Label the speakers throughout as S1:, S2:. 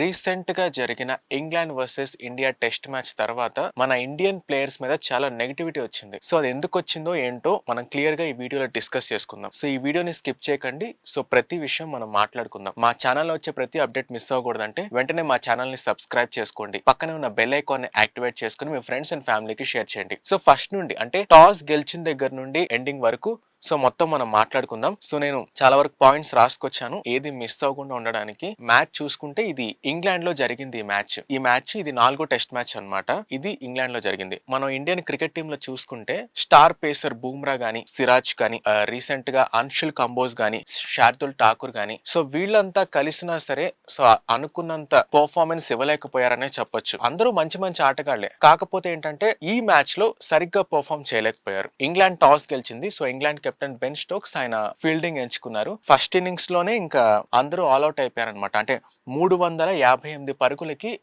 S1: రీసెంట్గా జరిగిన England versus India test match తర్వాత మన ఇండియన్ ప్లేయర్స్ మీద చాలా నెగిటివిటీ వచ్చింది. సో అది ఎందుకు వచ్చిందో ఏంటో మనం క్లియర్గా ఈ వీడియోలో డిస్కస్ చేసుకుందాం. సో ఈ వీడియోని స్కిప్ చేయకండి. సో ప్రతి విషయం మనం మాట్లాడుకుందాం. మా ఛానల్లో వచ్చే ప్రతి అప్డేట్ మిస్ అవ్వకూడదంటే వెంటనే మా ఛానల్ని సబ్స్క్రైబ్ చేసుకోండి. పక్కనే ఉన్న బెల్ ఐకాన్ని యాక్టివేట్ చేసుకుని మీ ఫ్రెండ్స్ అండ్ ఫ్యామిలీకి షేర్ చేయండి. సో ఫస్ట్ నుండి అంటే టాస్ గెలిచిన దగ్గర నుండి ఎండింగ్ వరకు సో మొత్తం మనం మాట్లాడుకుందాం. సో నేను చాలా వరకు పాయింట్స్ రాసుకొచ్చాను. ఏది మిస్ అవ్వకుండా ఉండడానికి మ్యాచ్ చూసుకుంటే ఇది ఇంగ్లాండ్లో జరిగింది ఈ మ్యాచ్. ఈ మ్యాచ్ ఇది నాలుగో టెస్ట్ మ్యాచ్ అన్నమాట. ఇది ఇంగ్లాండ్లో జరిగింది. మనం ఇండియన్ క్రికెట్ టీమ్లో చూసుకుంటే స్టార్ పేసర్ బూమ్రా గానీ సిరాజ్ గానీ రీసెంట్గా అన్షుల్ కంబోజ్ గానీ శార్దుల్ ఠాకూర్ గానీ. సో వీళ్ళంతా కలిసినా సరే సో అనుకున్నంత పర్ఫార్మెన్స్ ఇవ్వలేకపోయారనే చెప్పొచ్చు. అందరూ మంచి మంచి ఆటగాళ్ళే. కాకపోతే ఏంటంటే ఈ మ్యాచ్లో సరిగ్గా పర్ఫామ్ చేయలేకపోయారు. ఇంగ్లాండ్ టాస్ గెలిచింది. So England captain Ben Stokes ఆయన ఫీల్డింగ్ ఎంచుకున్నారు. ఫస్ట్ ఇన్నింగ్స్లోనే ఇంకా అందరూ ఆల్అౌట్ అయిపోయారనమాట అంటే మూడు వందల యాభై ఎనిమిది పరుగులకి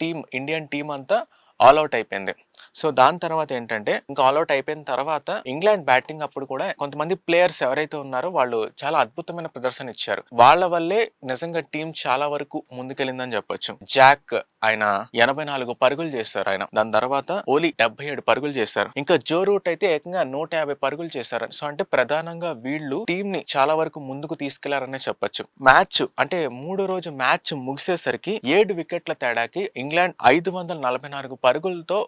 S1: టీం ఇండియన్ టీం అంతా ఆల్అౌట్ అయిపోయింది. సో దాని తర్వాత ఏంటంటే ఇంకా ఆల్అౌట్ అయిపోయిన తర్వాత ఇంగ్లాండ్ బ్యాటింగ్ అప్పుడు కూడా కొంతమంది ప్లేయర్స్ ఎవరైతే ఉన్నారో వాళ్ళు చాలా అద్భుతమైన ప్రదర్శన ఇచ్చారు. వాళ్ళ వల్లే నిజంగా టీం చాలా వరకు ముందుకెళ్ళిందని చెప్పొచ్చు. జాక్ ఆయన ఎనభై నాలుగు పరుగులు చేశారు ఆయన. దాని తర్వాత ఓలీ డెబ్బై ఏడు పరుగులు చేశారు. ఇంకా జో రూట్ అయితే ఏకంగా నూట యాభై పరుగులు చేశారు. సో అంటే ప్రధానంగా వీళ్ళు టీం ని చాలా వరకు ముందుకు తీసుకెళ్ళారనే చెప్పొచ్చు. మ్యాచ్ అంటే మూడో రోజు మ్యాచ్ ముగిసేసరికి ఏడు వికెట్ల తేడాకి ఇంగ్లాండ్ ఐదు వందల నలభై నాలుగు పరుగులతో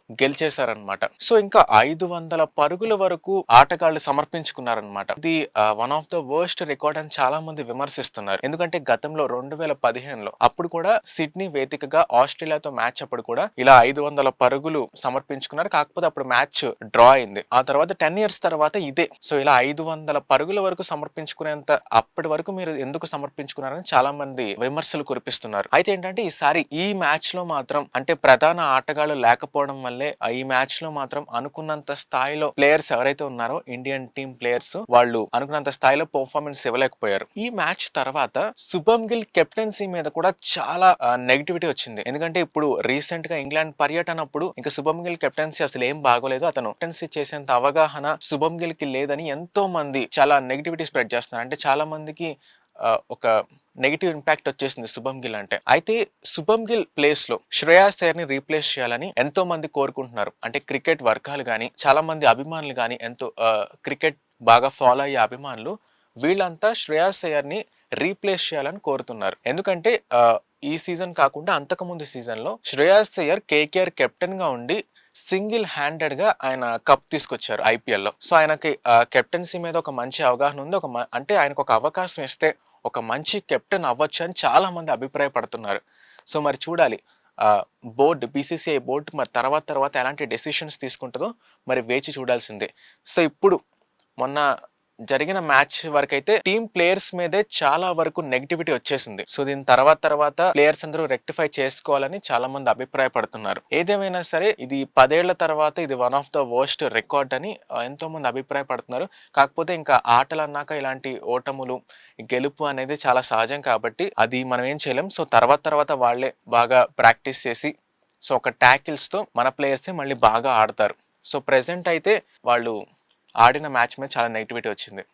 S1: చేశారనమాట సో ఇంకా ఐదు వందల పరుగుల వరకు ఆటగాళ్ళు సమర్పించుకున్నారనమాట ఇది one of the worst record అని చాలా మంది విమర్శిస్తున్నారు. ఎందుకంటే గతంలో రెండు వేల పదిహేనులో అప్పుడు కూడా సిడ్నీ వేదికగా ఆస్ట్రేలియాతో మ్యాచ్ అప్పుడు కూడా ఇలా ఐదు వందల పరుగులు సమర్పించుకున్నారు. కాకపోతే అప్పుడు మ్యాచ్ డ్రా అయింది. ఆ తర్వాత టెన్ ఇయర్స్ తర్వాత ఇదే. సో ఇలా ఐదు వందల పరుగుల వరకు సమర్పించుకునేంత అప్పటి వరకు మీరు ఎందుకు సమర్పించుకున్నారని చాలా మంది విమర్శలు కురిపిస్తున్నారు. అయితే ఏంటంటే ఈసారి ఈ మ్యాచ్లో మాత్రం అంటే ప్రధాన ఆటగాళ్ళు లేకపోవడం వల్లే ఈ మ్యాచ్లో మాత్రం అనుకున్నంత స్థాయిలో ప్లేయర్స్ ఎవరైతే ఉన్నారో ఇండియన్ టీం ప్లేయర్స్ వాళ్ళు అనుకున్నంత స్థాయిలో పర్ఫార్మెన్స్ ఇవ్వలేకపోయారు. ఈ మ్యాచ్ తర్వాత శుభం గిల్ కెప్టెన్సీ మీద కూడా చాలా నెగిటివిటీ వచ్చింది. ఎందుకంటే ఇప్పుడు రీసెంట్గా ఇంగ్లాండ్ పర్యటనప్పుడు ఇంకా శుభం గిల్ కెప్టెన్సీ అసలు ఏం బాగోలేదు. అతను కెప్టెన్సీ చేసేంత అవగాహన శుభం గిల్కి లేదని ఎంతో మంది చాలా నెగిటివిటీ స్ప్రెడ్ చేస్తున్నారు. అంటే చాలా మందికి ఒక నెగిటివ్ ఇంపాక్ట్ వచ్చేసింది శుభం గిల్ అంటే. అయితే శుభం గిల్ ప్లేస్లో శ్రేయాస్ అయ్యర్ని రీప్లేస్ చేయాలని ఎంతో మంది కోరుకుంటున్నారు. అంటే క్రికెట్ వర్గాలు కానీ చాలా మంది అభిమానులు కానీ ఎంతో క్రికెట్ బాగా ఫాలో అయ్యే అభిమానులు వీళ్ళంతా శ్రేయాస్ అయ్యర్ని రీప్లేస్ చేయాలని కోరుతున్నారు. ఎందుకంటే ఈ సీజన్ కాకుండా అంతకుముందు సీజన్లో శ్రేయాస్ అయ్యర్ కేకేఆర్ కెప్టెన్గా ఉండి సింగిల్ హ్యాండెడ్గా ఆయన కప్ తీసుకొచ్చారు ఐపీఎల్లో. సో ఆయనకి కెప్టెన్సీ మీద ఒక మంచి అవగాహన ఉంది. ఒక అంటే ఆయనకు ఒక అవకాశం ఇస్తే ఒక మంచి కెప్టెన్ అవ్వచ్చు అని చాలామంది అభిప్రాయపడుతున్నారు. సో మరి చూడాలి. బోర్డు బీసీసీఐ బోర్డు మరి తర్వాత తర్వాత ఎలాంటి డెసిషన్స్ తీసుకుంటుందో మరి వేచి చూడాల్సిందే. సో ఇప్పుడు మొన్న జరిగిన మ్యాచ్ వరకు అయితే టీం ప్లేయర్స్ మీదే చాలా వరకు నెగిటివిటీ వచ్చేసింది. సో దీని తర్వాత తర్వాత ప్లేయర్స్ అందరూ రెక్టిఫై చేసుకోవాలని చాలా మంది అభిప్రాయపడుతున్నారు. ఏదేమైనా సరే ఇది పదేళ్ళ తర్వాత ఇది one of the worst record అని ఎంతో మంది అభిప్రాయపడుతున్నారు. కాకపోతే ఇంకా ఆటలు అన్నాక ఇలాంటి ఓటములు గెలుపు అనేది చాలా సహజం కాబట్టి అది మనం ఏం చేయలేం. సో తర్వాత తర్వాత వాళ్ళే బాగా ప్రాక్టీస్ చేసి సో ఒక tackles తో మన ప్లేయర్సే మళ్ళీ బాగా ఆడతారు. సో ప్రెసెంట్ అయితే వాళ్ళు ఆడిన మ్యాచ్ మీద చాలా నెగిటివిటీ వచ్చింది.